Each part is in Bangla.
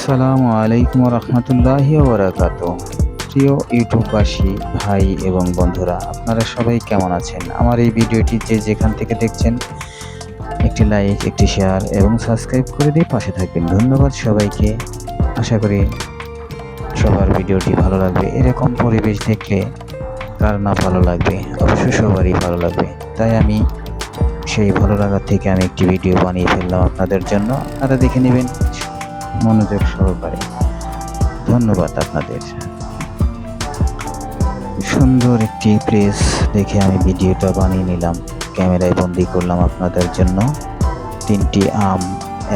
আসসালামু আলাইকুম রহমতুল্লাহি ওবরাকাত প্রিয় ইউটিউববাসী, ভাই এবং বন্ধুরা, আপনারা সবাই কেমন আছেন? আমার এই ভিডিওটি যে যেখান থেকে দেখছেন, একটি লাইক, একটি শেয়ার এবং সাবস্ক্রাইব করে দিয়ে পাশে থাকবেন। ধন্যবাদ সবাইকে। আশা করি সবার ভিডিওটি ভালো লাগবে। এরকম পরিবেশ দেখলে কার না ভালো লাগবে? অবশ্যই সবারই ভালো লাগবে। তাই আমি সেই ভালো লাগার থেকে আমি একটি ভিডিও বানিয়ে ফেললাম আপনাদের জন্য। আপনারা দেখে নেবেন মনোযোগ সহকারে ধন্যবাদ আপনাদের। সুন্দর একটি প্রেস দেখে আমি ভিডিওটা বানিয়ে নিলাম। ক্যামেরায় বন্দি করলাম আপনাদের জন্য। তিনটি আম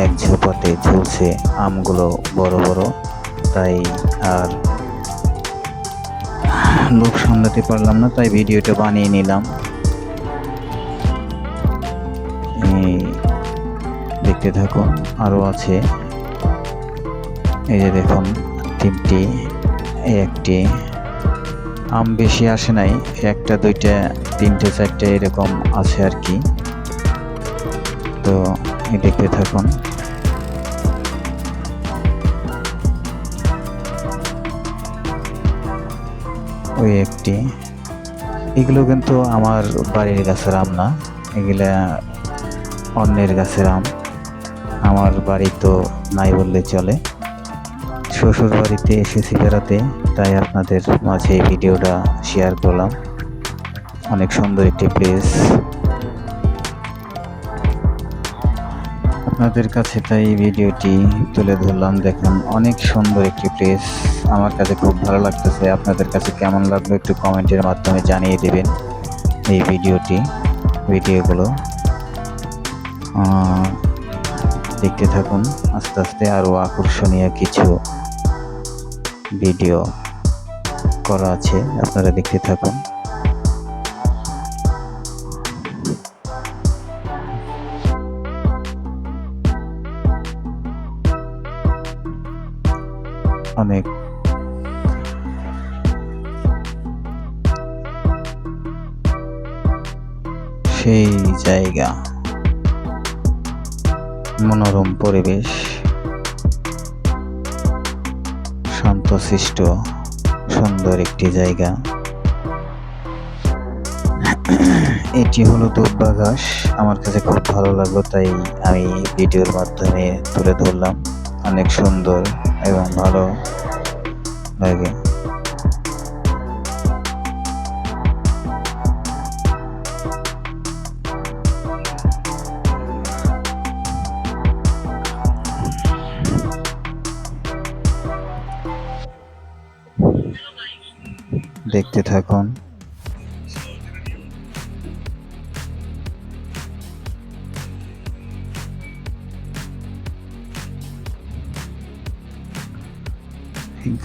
এক ঝোপাতে ঝুলছে। আমগুলো বড় বড়। তাই আর লোক সামলাতে পারলাম না, তাই ভিডিওটা বানিয়ে নিলাম। দেখতে থাকুন আরও আছে। এই যে দেখুন, তিনটি, এই একটি। আম বেশি আসে নাই একটা, দুইটা, তিনটে, চারটে এরকম আছে আর কি। তো দেখতে থাকুন। ওই একটি। এগুলো কিন্তু আমার বাড়ির গাছের আম না, এগুলা অন্যের গাছের আম। আমার বাড়ি তো নাই বললে চলে। শ্বশুর বাড়িতে এসেছি বেড়াতে, তাই আপনাদের মাঝে এই ভিডিওটা শেয়ার করলাম। অনেক সুন্দর একটি প্লেস আপনাদের কাছে তাই এই ভিডিওটি তুলে ধরলাম, দেখুন অনেক সুন্দর একটি প্লেস আমার কাছে খুব ভালো লাগতেছে, আপনাদের কাছে কেমন লাগবে একটু কমেন্টের মাধ্যমে জানিয়ে দেবেন এই ভিডিওটি, ভিডিওগুলো। দেখতে থাকুন, আস্তে আস্তে আরও আকর্ষণীয় কিছু ভিডিও করা আছে আপনারা দেখতে থাকুন। অনেক সেই জায়গা মনোরম পরিবেশ। শান্তশিষ্ট সুন্দর একটি জায়গা। এটি হলো দুব্বা ঘাস আমার কাছে খুব ভালো লাগল, তাই আমি ভিডিওর মাধ্যমে তুলে ধরলাম। অনেক সুন্দর এবং ভালো লাগে। দেখতে থাকুন।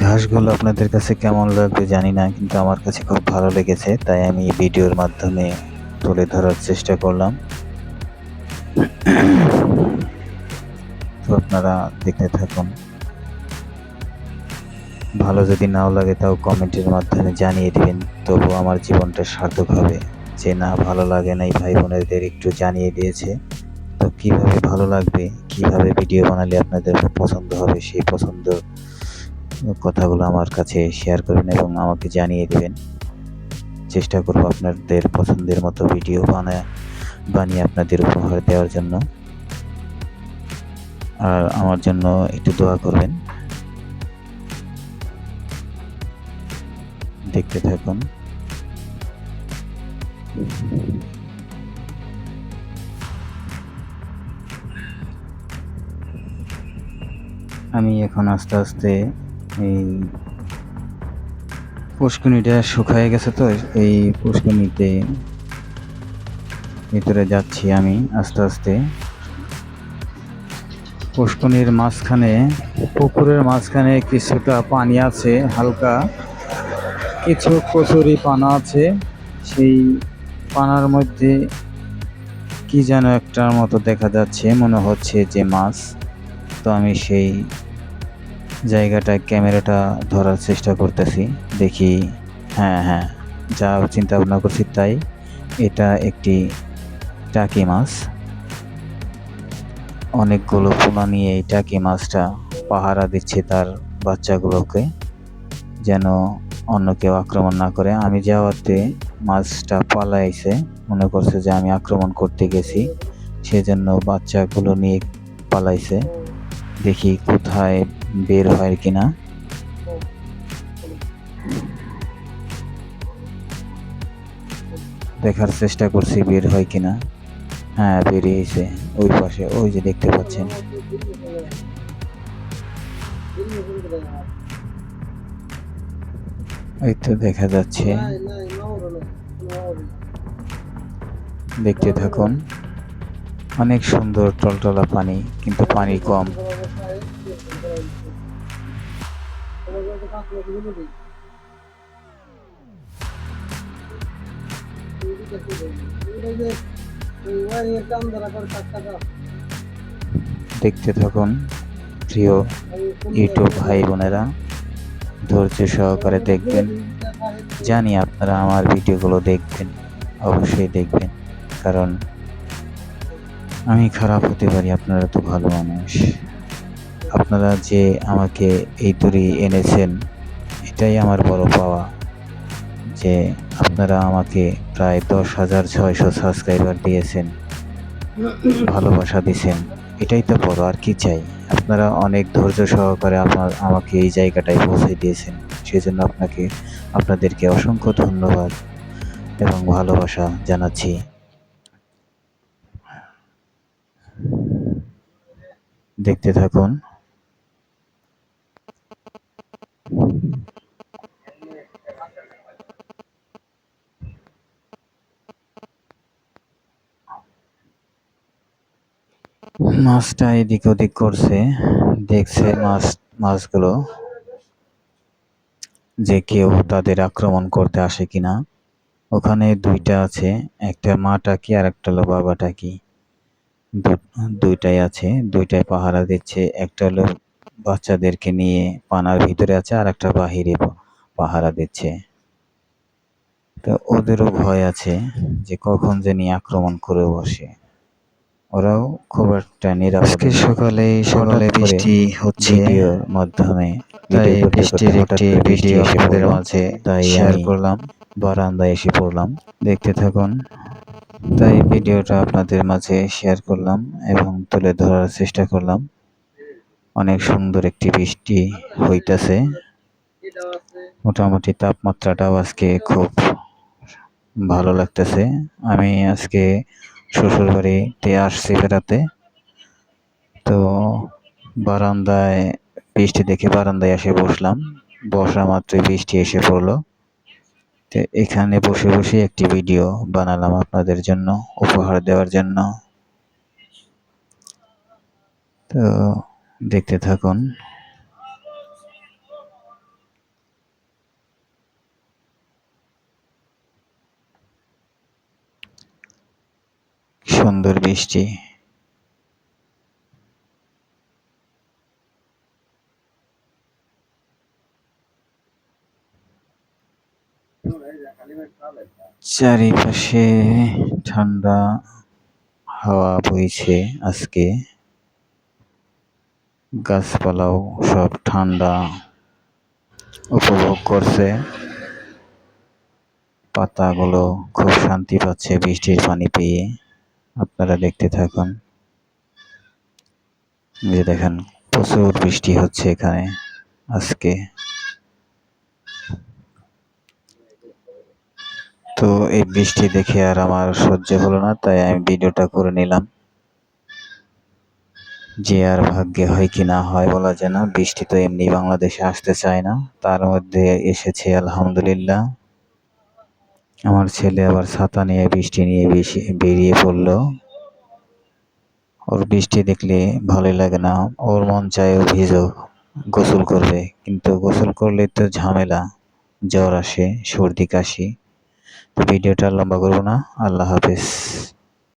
ঘাসগুলো আপনাদের কাছে কেমন লাগবে জানি না, কিন্তু আমার কাছে খুব ভালো লেগেছে, তাই আমি ভিডিওর মাধ্যমে তুলে ধরার চেষ্টা করলাম। তো আপনারা দেখতে থাকুন। ভালো যদি নাও লাগে তাও কমেন্টের মাধ্যমে জানিয়ে দিবেন তবু আমার জীবনটা সার্থক হবে। যে না, ভালো লাগে নাই, ভাই বোনেদের একটু জানিয়ে দিয়েছে। তো কীভাবে ভালো লাগবে, কীভাবে ভিডিও বানালে আপনাদের পছন্দ হবে, সেই পছন্দ কথাগুলো আমার কাছে শেয়ার করবেন এবং আমাকে জানিয়ে দেবেন। চেষ্টা করব আপনাদের পছন্দের মতো ভিডিও বানায় বানিয়ে আপনাদের উপহার দেওয়ার জন্য। আর আমার জন্য একটু দোয়া করবেন। দেখতে থাকুন। আমি এখন আস্তে আস্তে এই পুষ্কুনিটা শুকায় গেছে তো, এই পুষ্কুনিতে ভিতরে যাচ্ছি আমি আস্তে আস্তে। পুষ্কুনির মাঝখানে, পুকুরের মাঝখানে কিছুটা পানি আছে, হালকা। কিছু কচুরি পানা আছে। সেই পানার মধ্যে কি যেন একটার মতো দেখা যাচ্ছে, মনে হচ্ছে যে মাছ। তো আমি সেই জায়গাটায় ক্যামেরাটা ধরার চেষ্টা করতেছি, দেখি। হ্যাঁ হ্যাঁ যা চিন্তা ভাবনা করছি তাই। এটা একটি টাকি মাছ। অনেকগুলো পোনা নিয়ে এই টাকি মাছটা পাহারা দিচ্ছে তার বাচ্চাগুলোকে, যেন অন্য কেউ আক্রমণ না করে। আমি যাওয়াতে মাছটা পালাইছে মনে করছে যে আমি আক্রমণ করতে গেছি। সেজন্য বাচ্চাগুলো নিয়ে পালাইছে। দেখি কোথায় বের হয় কিনা। দেখার চেষ্টা করছি বের হয় কিনা। হ্যাঁ বেরিয়েছে ওই পাশে, ওই যে দেখতে পাচ্ছেন। এই তো দেখা যাচ্ছে। দেখতে থাকুন। অনেক সুন্দর টলটলা পানি, কিন্তু পানি কম। দেখতে থাকুন, প্রিয় ইউটিউব ভাই বোনেরা। ধৈর্য সহকারে দেখবেন। জানি আপনারা আমার ভিডিওগুলো দেখবেন, অবশ্যই দেখবেন, কারণ আমি খারাপ হতে পারি, আপনারা তো ভালো মানুষ। আপনারা যে আমাকে এই দূরে এনেছেন, এটাই আমার বড় পাওয়া। যে আপনারা আমাকে প্রায় দশ হাজার ছয়শো সাবস্ক্রাইবার দিয়েছেন, ভালোবাসা দিয়েছেন। এটাই তো বড়, আর কি চাই? আপনারা অনেক ধৈর্য সহকারে আমার, আমাকে এই জায়গাটায় পৌঁছে দিয়েছেন। সেজন্য আপনাকে, আপনাদেরকে অসংখ্য ধন্যবাদ এবং ভালোবাসা জানাচ্ছি। দেখতে থাকুন। মাছটা এদিক ওদিক করছে, দেখছে মাছ, মাছগুলো যে কেউ তাদের আক্রমণ করতে আসে কিনা। ওখানে দুইটা আছে, একটা মা টাকি আর একটা হলো বাবা টাকি দুইটাই আছে, দুইটাই পাহারা দিচ্ছে, একটা হলো বাচ্চাদেরকে নিয়ে পানার ভিতরে আছে, আর একটা বাহিরে পাহারা দিচ্ছে। তো ওদেরও ভয় আছে যে কখন যে নিয়ে আক্রমণ করে বসে। ওরাও খুব একটা নিরাপদ সকালে সকালে বৃষ্টি হচ্ছে। ভিডিওর মাধ্যমে তাই বৃষ্টির একটি ভিডিও আপনাদের মাঝে তাই শেয়ার করলাম। বারান্দায় এসে পড়লাম। দেখতে থাকুন। তাই ভিডিওটা আপনাদের মাঝে শেয়ার করলাম এবং তুলে ধরার চেষ্টা করলাম। অনেক সুন্দর একটি বৃষ্টি হইতাছে। মোটামুটি তাপমাত্রাটাও আজকে খুব ভালো লাগতেছে। আমি আজকে শ্বশুর বাড়িতে আসছি বেড়াতে। তো বারান্দায় বৃষ্টি দেখে বারান্দায় এসে বসলাম। বসা মাত্রই বৃষ্টি এসে পড়ল। তো এখানে বসে বসে একটি ভিডিও বানালাম আপনাদের জন্য, উপহার দেওয়ার জন্য। তো দেখতে থাকুন। সুন্দর বৃষ্টি। চারিপাশে ঠান্ডা হাওয়া বইছে আজকে। গাছপালাও সব ঠান্ডা উপভোগ করছে। পাতাগুলো খুব শান্তি পাচ্ছে বৃষ্টির পানি পেয়ে। আপনারা দেখতে থাকুন। যে দেখেন, প্রচুর বৃষ্টি হচ্ছে এখানে আজকে। তো এই বৃষ্টি দেখে আর আমার সহ্য হলো না, তাই আমি ভিডিওটা করে নিলাম। যে আর ভাগ্যে হয় কি না হয় বলা যায় না, বৃষ্টি তো এমনি বাংলাদেশে আসতে চায় না, তার মধ্যে এসেছে আলহামদুলিল্লাহ। আমার ছেলে আবার ছাতা নিয়ে বৃষ্টি নিয়ে বেরিয়ে পড়ল। ওর বৃষ্টি দেখলে ভালোই লাগে না। ওর মন চায় ও ভিজো, গোসল করবে। কিন্তু গোসল করলে তো ঝামেলা, জ্বর আসে, সর্দি কাশি। ভিডিওটা লম্বা করব না। আল্লাহ হাফেজ।